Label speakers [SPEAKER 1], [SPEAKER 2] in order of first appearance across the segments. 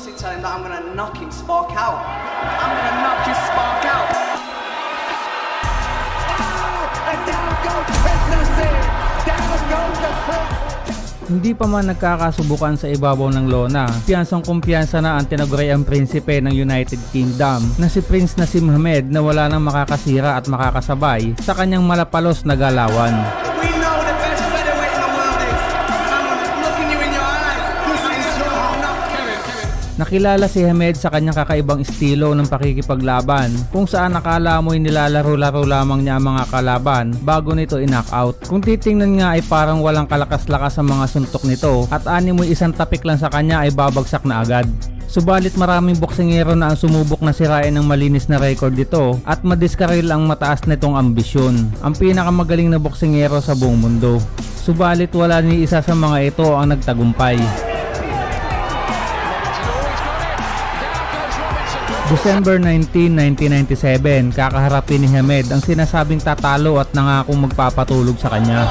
[SPEAKER 1] honestly tell him that I'm gonna knock him spark out. I'm gonna knock his spark out.
[SPEAKER 2] And down goes Princess Down goes the Prince.
[SPEAKER 3] Hindi pa man nagkakasubukan sa ibabaw ng lona, piyansang kumpiyansa na ang tinaguriang prinsipe ng United Kingdom na si Prince Nassim Hamed na wala nang makakasira at makakasabay sa kanyang malapalos na galawan. Nakilala si Hamed sa kanyang kakaibang estilo ng pakikipaglaban kung saan akala mo'y nilalaro-laro lamang niya ang mga kalaban bago nito i-knockout. Kung titingnan nga ay parang walang kalakas-lakas ang mga suntok nito at ani mo'y isang tapik lang sa kanya ay babagsak na agad. Subalit maraming boksingero na ang sumubok na sirain ng malinis na record dito at madiskaril ang mataas nitong ambisyon. Ang pinakamagaling na boksingero sa buong mundo. Subalit wala ni isa sa mga ito ang nagtagumpay. December 19, 1997, kakaharapin ni Hamed ang sinasabing tatalo at nangakong magpapatulog sa kanya.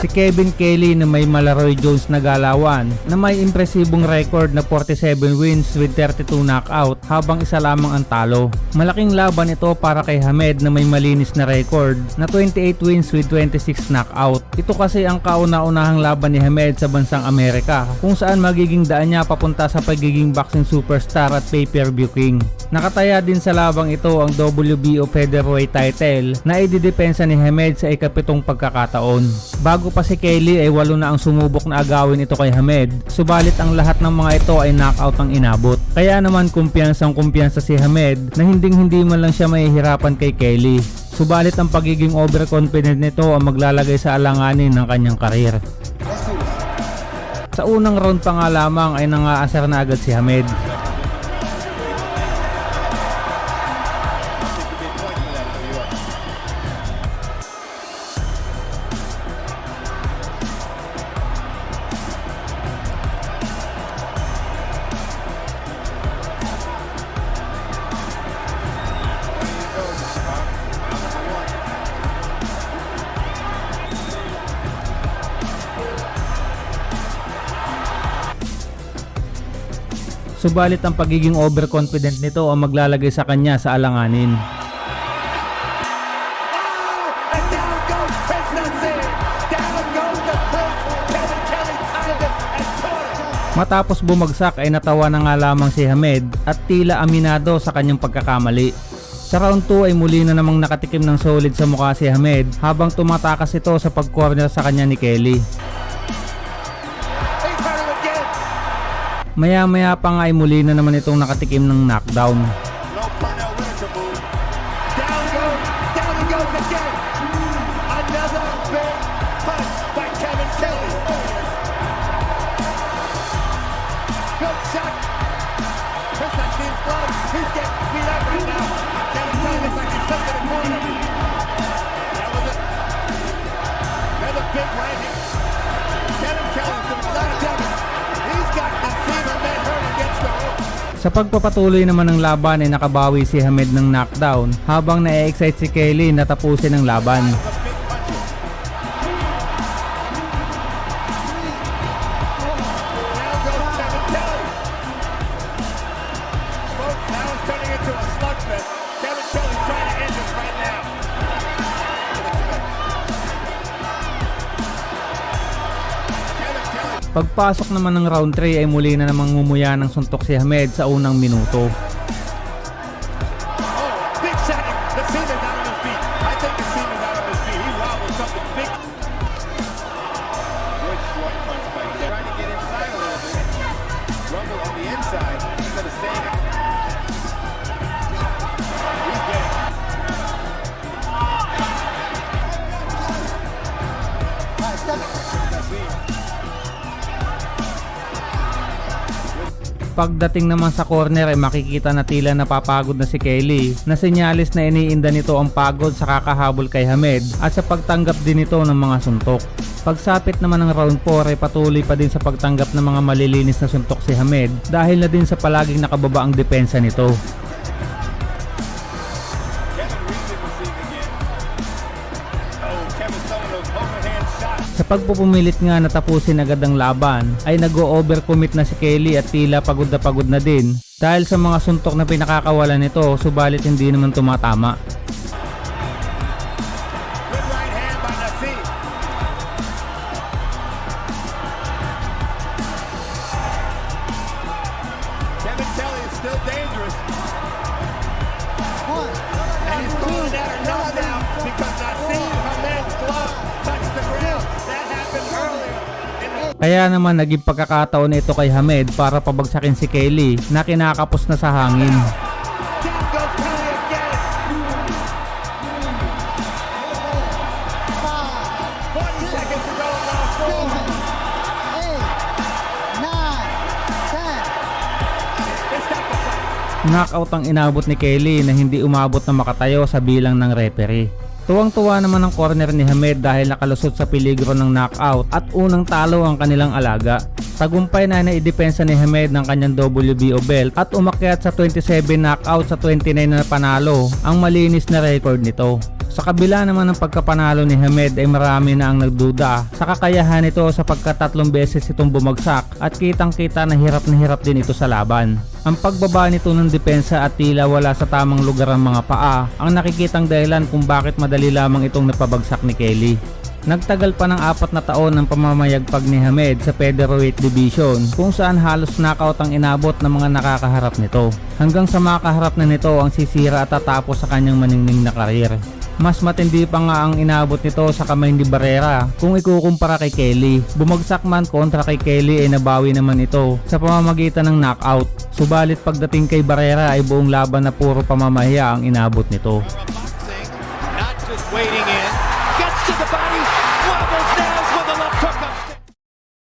[SPEAKER 3] Si Kevin Kelly na may Malaroy Jones na galawan na may impresibong record na 47 wins with 32 knockout habang isa lamang ang talo. Malaking laban ito para kay Hamed na may malinis na record na 28 wins with 26 knockout. Ito kasi ang kauna-unahang laban ni Hamed sa bansang Amerika kung saan magiging daan niya papunta sa pagiging boxing superstar at pay-per-view king. Nakataya din sa labang ito ang WBO featherweight title na ididepensa ni Hamed sa ikapitong pagkakataon. Bago pa si Kelly ay walo na ang sumubok na agawin ito kay Hamed, subalit ang lahat ng mga ito ay knockout ang inabot. Kaya naman kumpiyansang kumpiyansa si Hamed na hinding hindi man lang siya mahihirapan kay Kelly. Subalit ang pagiging overconfident nito ang maglalagay sa alanganin ng kanyang karir. Sa unang round pa nga lamang ay nangaasar na agad si Hamed. Subalit ang pagiging overconfident nito ang maglalagay sa kanya sa alanganin. Matapos bumagsak ay natawa na nga lamang si Hamed at tila aminado sa kanyang pagkakamali. Sa round 2 ay muli na namang nakatikim ng solid sa mukha si Hamed habang tumatakas ito sa pag-corner sa kanya ni Kelly. Maya maya pa nga ay muli na naman itong nakatikim ng knockdown.
[SPEAKER 2] Big by Kevin Kelly. Good shot.
[SPEAKER 3] Sa pagpapatuloy naman ng laban ay nakabawi si Hamed ng knockdown habang na-excite si Kelly na tapusin ang laban. Pagpasok naman ng round 3 ay muli na namang ngumuya ng suntok si Hamed sa unang minuto. Pagdating naman sa corner ay makikita na tila napapagod na si Kelly na senyalis na iniinda nito ang pagod sa kakahabol kay Hamed at sa pagtanggap din nito ng mga suntok. Pagsapit naman ng round 4 ay patuloy pa din sa pagtanggap ng mga malilinis na suntok si Hamed dahil na din sa palaging nakababa ang depensa nito. Sa pagpupumilit nga na tapusin agad ang laban ay nag-overcommit na si Kelly at tila pagod na pagod na din dahil sa mga suntok na pinakakawalan nito subalit hindi naman tumatama. Kaya naman naging pagkakataon ito kay Hamed para pabagsakin si Kelly na kinakapos na sa hangin.
[SPEAKER 2] Down goes Kelly again. 40 seconds to go in round four. Missed out the fight.
[SPEAKER 3] Knockout ang inabot ni Kelly na hindi umabot na makatayo sa bilang ng referee. Tuwang-tuwa naman ang corner ni Hamed dahil nakalusot sa peligro ng knockout at unang talo ang kanilang alaga. Tagumpay na naidepensa ni Hamed ng kanyang WBO belt at umakyat sa 27 knockout sa 29 na panalo ang malinis na record nito. Sa kabila naman ng pagkapanalo ni Hamed ay marami na ang nagduda sa kakayahan nito sapagkat tatlong beses itong bumagsak at kitang kita na hirap na hirap din ito sa laban. Ang pagbaba nito ng depensa at tila wala sa tamang lugar ang mga paa ang nakikitang dahilan kung bakit madali lamang itong napabagsak ni Kelly. Nagtagal pa ng apat na taon ang pamamayagpag ni Hamed sa featherweight division kung saan halos knockout ang inabot ng mga nakakaharap nito. Hanggang sa makaharap na nito ang sisira at tatapos sa kanyang maningning na karir. Mas matindi pa nga ang inabot nito sa kamay ni Barrera kung ikukumpara kay Kelly. Bumagsak man kontra kay Kelly ay nabawi naman ito sa pamamagitan ng knockout. Subalit pagdating kay Barrera ay buong laban na puro pamamahiya ang inabot nito.